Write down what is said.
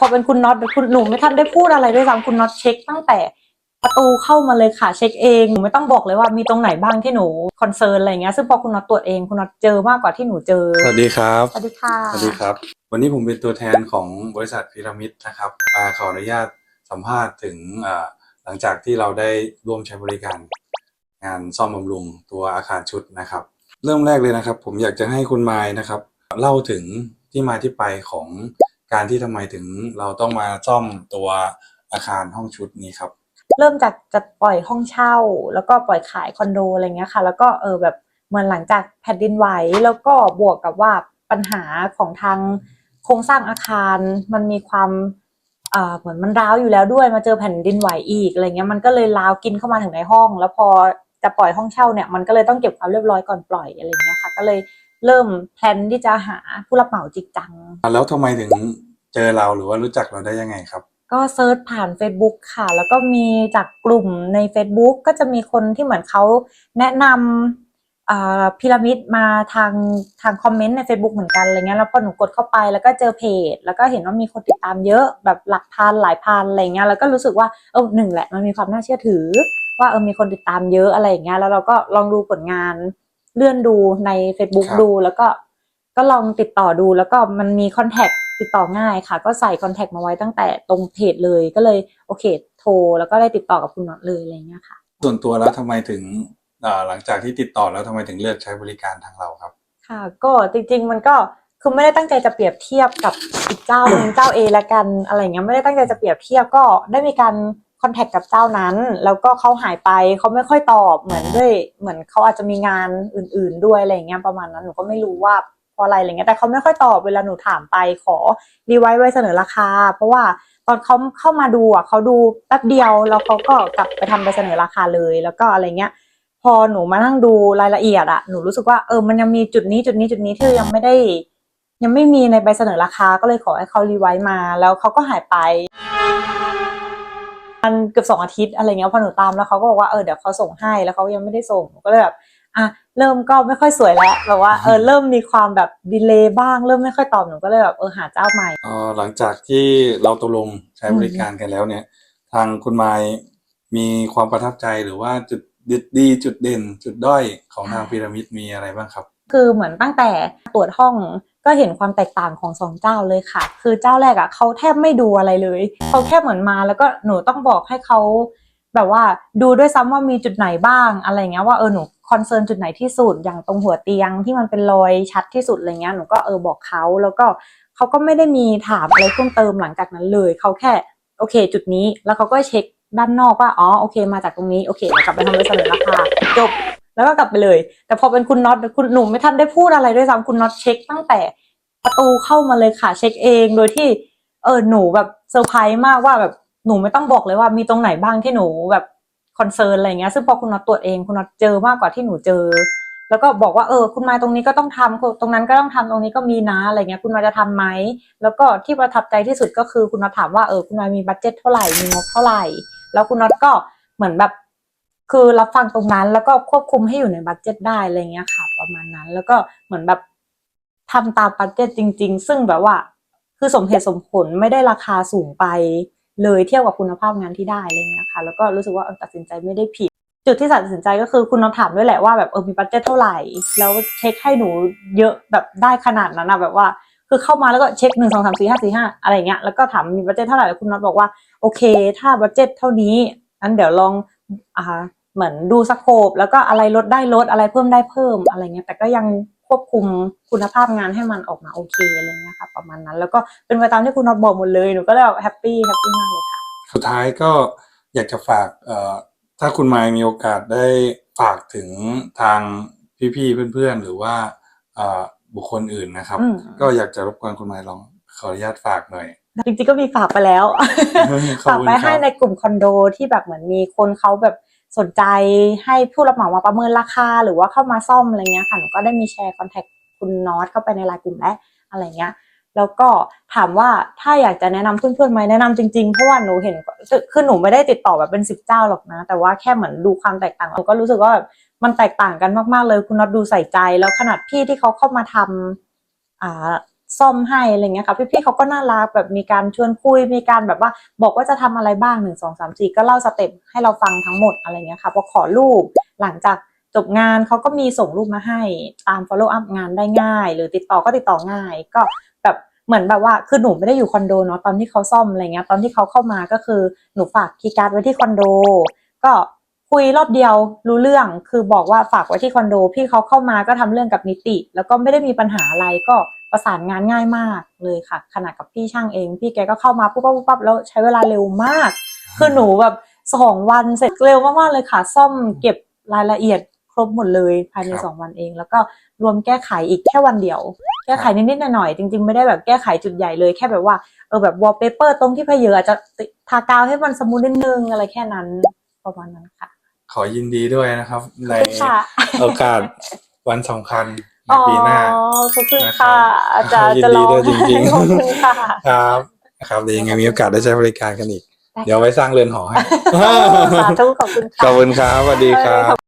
พอเป็นคุณน็อตคุณหนูไม่ทันได้พูดอะไรด้วยซ้ำคุณน็อตเช็คตั้งแต่ประตูเข้ามาเลยค่ะเช็คเองหนูไม่ต้องบอกเลยว่ามีตรงไหนบ้างที่หนูคอนเซิร์นอะไรเงี้ยซึ่งพอคุณน็อตตรวจเองคุณน็อตเจอมากกว่าที่หนูเจอสวัสดีครับ สวัสดีค่ะสวัสดีครับ วันนี้ผมเป็นตัวแทนของบริษัทพีระมิดนะครับมาขออนุญาตสัมภาษณ์ถึงอ่าหลังจากที่เราได้ร่วมใช้บริการ งานซ่อมบำรุงตัวอาคารชุดนะครับ เริ่มแรกเลยนะครับ ผมอยากจะให้คุณไมายนะครับ เล่าถึงที่มาที่ไปของ การที่ทำไมถึงเราต้องมาซ่อมตัวอาคารห้องชุดนี้ครับ เริ่มจากจะปล่อยห้องเช่า แล้วก็ปล่อยขายคอนโดอะไรเงี้ยค่ะ แล้วก็เออแบบเหมือนหลังจากแผ่นดินไหวแล้วก็บวกกับว่าปัญหาของทางโครงสร้างอาคารมันมีความเอ่อเหมือนมันร้าวอยู่แล้วด้วยมาเจอแผ่นดินไหวอีกอะไรเงี้ยมันก็เลยร้าวกินเข้ามาถึงในห้อง แล้วพอจะปล่อยห้องเช่าเนี่ยมันก็เลยต้องเก็บความเรียบร้อยก่อนปล่อยอะไรเงี้ยค่ะ ก็เลย เริ่มแพลนที่จะหาผู้รับเหมาจริงจัง แล้วทำไมถึงเจอเราหรือว่ารู้จักเราได้ยังไงครับ ก็เซิร์ชผ่าน Facebook ค่ะ แล้วก็มีจากกลุ่มใน Facebook ก็จะมีคนที่เหมือนเขาแนะนำอ่าพีระมิดมาทางทางคอมเมนต์ใน Facebook เหมือนกันอะไรเงี้ยแล้วพอหนูกดเข้าไปแล้วก็เจอเพจ แล้วก็เห็นว่ามีคนติดตามเยอะแบบหลักพันหลายพันอะไรเงี้ยแล้วก็รู้สึกว่าเออหนึ่งแหละมันมีความน่าเชื่อถือ ว่าเออมีคนติดตามเยอะอะไรอย่างเงี้ยแล้วเราก็ลองดูผลงาน เลื่อนดูใน Facebook ครับ ดู แล้วก็ก็ลองติดต่อดูแล้วก็มันมีคอนแทคติดต่อง่ายค่ะ ก็ใส่คอนแทคมาไว้ตั้งแต่ตรงเพจเลยก็เลยโอเค โทรแล้วก็ได้ติดต่อกับคุณน็อตเลยอะไรเงี้ยค่ะ ส่วนตัวแล้วทำไมถึงอ่าหลังจากที่ติดต่อแล้วทำไมถึงเลือกใช้บริการทางเราครับ ค่ะก็จริงๆมันก็คือไม่ได้ตั้งใจจะเปรียบเทียบกับอีกเจ้าหนึ่ง เจ้า A ละกันอะไรเงี้ยไม่ได้ตั้งใจจะเปรียบเทียบก็ได้มีการค อนแทคกับเจ้านั้น แล้วก็เขาหายไปเขาไม่ค่อยตอบเหมือนด้วย เหมือนเขาอาจจะมีงานอื่น ๆ ด้วยอะไรเงี้ยประมาณนั้นหนูก็ไม่รู้ว่าเพราะอะไรอะไรเงี้ยแต่เขาไม่ค่อยตอบเวลาหนูถามไปขอรีไวซ์ไว้เสนอราคา เพราะว่าตอนเขาเข้ามาดูอะเขาดูแป๊บเดียวแล้วเขาก็กลับไปทำใบเสนอราคาเลย แล้วก็อะไรเงี้ย พอหนูมานั่งดูรายละเอียดอะหนูรู้สึกว่าเออมันยังมีจุดนี้จุดนี้จุดนี้ที่ยังไม่ได้ ยังไม่มีในใบเสนอราคาก็เลยขอให้เขารีไวซ์มา แล้วเขาก็หายไป มันเกือบสองอาทิตย์อะไรเงี้ยพอหนูตามแล้วเขาก็บอกว่าเออเดี๋ยวเขาส่งให้แล้วเขายังไม่ได้ส่งหนูก็เลยแบบอะเริ่มก็ไม่ค่อยสวยแล้วแบบว่าเออเริ่มมีความแบบดีเลย์บ้าง เริ่มไม่ค่อยตอบหนูก็เลยแบบเออหาเจ้าใหม่เอ่อหลังจากที่เราตกลงใช้บริการกันแล้วเนี่ย ทางคุณไมายมีความประทับใจหรือว่าจุดดีจุดเด่น จุดด้อยของทางพีระมิดมีอะไรบ้างครับ คือเหมือนตั้งแต่ตรวจห้อง ก็เห็นความแตกต่างของสองเจ้าเลยค่ะ คือเจ้าแรกอะเขาแทบไม่ดูอะไรเลยเขาแค่เหมือนมา แล้วก็หนูต้องบอกให้เขาแบบว่าดูด้วยซ้ำว่ามีจุดไหนบ้างอะไรเงี้ยว่าเออหนูคอนเซิร์นจุดไหนที่สุดอย่างตรงหัวเตียงที่มันเป็นรอยชัดที่สุดอะไรเงี้ยหนูก็เออบอกเขาแล้วก็เขาก็ไม่ได้มีถามอะไรเพิ่มเติมหลังจากนั้นเลยเขาแค่โอเค จุดนี้แล้วเขาก็เช็คด้านนอกว่าอ๋อโอเค มาจากตรงนี้โอเคเดี๋ยวกลับไปทำใบเสนอราคาจบ แล้วก็กลับไปเลย แต่พอเป็นคุณน็อตคุณหนูไม่ทันได้พูดอะไรด้วยซ้ำคุณน็อตเช็คตั้งแต่ประตูเข้ามาเลยค่ะ เช็คเองโดยที่ เออหนูแบบเซอร์ไพรส์มากว่าแบบหนูไม่ต้องบอกเลยว่ามีตรงไหนบ้างที่หนูแบบคอนเซิร์นอะไรเงี้ยซึ่งพอคุณน็อตตรวจเองคุณน็อตเจอมากกว่าที่หนูเจอ แล้วก็บอกว่าเออ คุณมาตรงนี้ก็ต้องทำตรงนั้นก็ต้องทำตรงนี้ก็มีนะอะไรเงี้ย คุณมาจะทำไหมแล้วก็ที่ประทับใจที่สุดก็คือคุณน็อตถามว่าเออคุณมามีบัตเจ็ตเท่าไหร่มีงบเท่าไหร่ แล้วคุณน็อตก็เหมือนแบบ คือรับฟังตรงนั้นแล้วก็ควบคุมให้อยู่ในบัตเจ็ตได้อะไรเงี้ยค่ะประมาณนั้น แล้วก็เหมือนแบบทำตามบัตเจ็ตจริง ๆ ซึ่งแบบว่า คือสมเหตุสมผลไม่ได้ราคาสูงไปเลยเทียบกับคุณภาพงานที่ได้อะไรเงี้ยค่ะ แล้วก็รู้สึกว่าตัดสินใจไม่ได้ผิด จุดที่ตัดสินใจก็คือคุณน้องถามด้วยแหละว่าแบบเออมีบัตเจ็ตเท่าไหร่ แล้วเช็คให้หนูเยอะแบบได้ขนาดนั้นนะแบบว่าคือเข้ามาแล้วก็เช็คหนึ่งสองสามสี่ห้าสี่ห้าอะไรเงี้ยแล้วก็ถามมีบัตเจ็ตเท่าไหร่แล้วคุณน็อตบอกว่าโอเค ถ้าบัตเจ็ตเท่านี้งั้นเดี๋ยวลอง อ่าเหมือนดูสโคปแล้วก็อะไรลดได้ลดอะไรเพิ่มได้เพิ่มอะไรเงี้ยแต่ก็ยังควบคุมคุณภาพงานให้มันออกมาโอเคอะไรเงี้ยค่ะประมาณนั้น แล้วก็เป็นไปตามที่คุณน็อตบอกหมดเลยหนูก็เลยแบบแฮปปี้แฮปปี้มากเลยค่ะ สุดท้ายก็อยากจะฝากเอ่อถ้าคุณไมายมีโอกาสได้ฝากถึงทางพี่ๆเพื่อนๆ หรือว่าเอ่อบุคคลอื่นนะครับอืมก็อยากจะรบกวนคุณไมายลองขออนุญาตฝากหน่อย จริงๆก็มีฝากไปแล้วขอบฝากคุณไปครับให้ในกลุ่มคอนโดที่แบบเหมือนมีคนเขาแบบสนใจให้ผู้รับเหมามาประเมินราคา หรือว่าเข้ามาซ่อมอะไรเงี้ยค่ะหนูก็ได้มีแชร์คอนแทคคุณน็อตเข้าไปในไลน์กลุ่มและอะไรเงี้ยแล้วก็ถามว่าถ้าอยากจะแนะนำเพื่อนๆไหมแนะนำจริงๆ เพราะว่าหนูเห็นคือหนูไม่ได้ติดต่อแบบเป็นสิบเจ้าหรอกนะ แต่ว่าแค่เหมือนดูความแตกต่างหนูก็รู้สึกว่าแบบมันแตกต่างกันมากๆเลย คุณน็อตดูใส่ใจ แล้วขนาดพี่ที่เขาเข้ามาทำอ่า ซ่อมให้อะไรเงี้ยค่ะพี่ๆเขาก็น่ารักแบบมีการชวนคุยมีการแบบว่าบอกว่าจะทำอะไรบ้างหนึ่งสองสามสี่ก็เล่าสเต็ปให้เราฟังทั้งหมดอะไรเงี้ยค่ะพอขอรูปหลังจากจบงานเขาก็มีส่งรูปมาให้ตาม follow up งานได้ง่าย หรือติดต่อก็ติดต่อง่าย ก็แบบเหมือนแบบว่าคือหนูไม่ได้อยู่คอนโดเนาะตอนที่เขาซ่อมอะไรเงี้ยตอนที่เขาเข้ามาก็คือหนูฝากคีย์การ์ดไว้ที่คอนโดก็ คุยรอบเดียวรู้เรื่อง คือบอกว่าฝากไว้ที่คอนโด พี่เขาเข้ามาก็ทำเรื่องกับนิติ แล้วก็ไม่ได้มีปัญหาอะไรก็ประสานงานง่ายมากเลยค่ะ ขนาดกับพี่ช่างเอง พี่แกก็เข้ามาปุ๊บปั๊บปุ๊บปั๊บแล้วใช้เวลาเร็วมาก คือหนูแบบสองวันเสร็จเร็วมากๆเลยค่ะ ซ่อมเก็บรายละเอียดครบหมดเลยภายในครับสองวันเอง แล้วก็รวมแก้ไขอีกแค่วันเดียว แก้ไขนิดๆหน่อยๆจริง ๆ ไม่ได้แบบแก้ไขจุดใหญ่เลยแค่แบบว่าเออแบบวอลเปเปอร์ตรงที่เพเยออาจจะติดทากาวให้มันสมูทนิดนึงอะไรแค่นั้นประมาณนั้นค่ะ ขอยินดีด้วยนะครับ ในค่ะโอกาสวันสำคัญในปีหน้าอ๋อขอบคุณนะครัค่ะบอาจารย์ยินจะดีลองด้วยจริงๆขอบคุณค่ะครับครับเดี๋ยวยังไงมีโอกาสได้ใช้บริการกันอีกได้ค่ะเดี๋ยวไว้สร้างเรือนหอให้สาธุขอบคุณค่ะขอบคุณครับสวัสดีครับ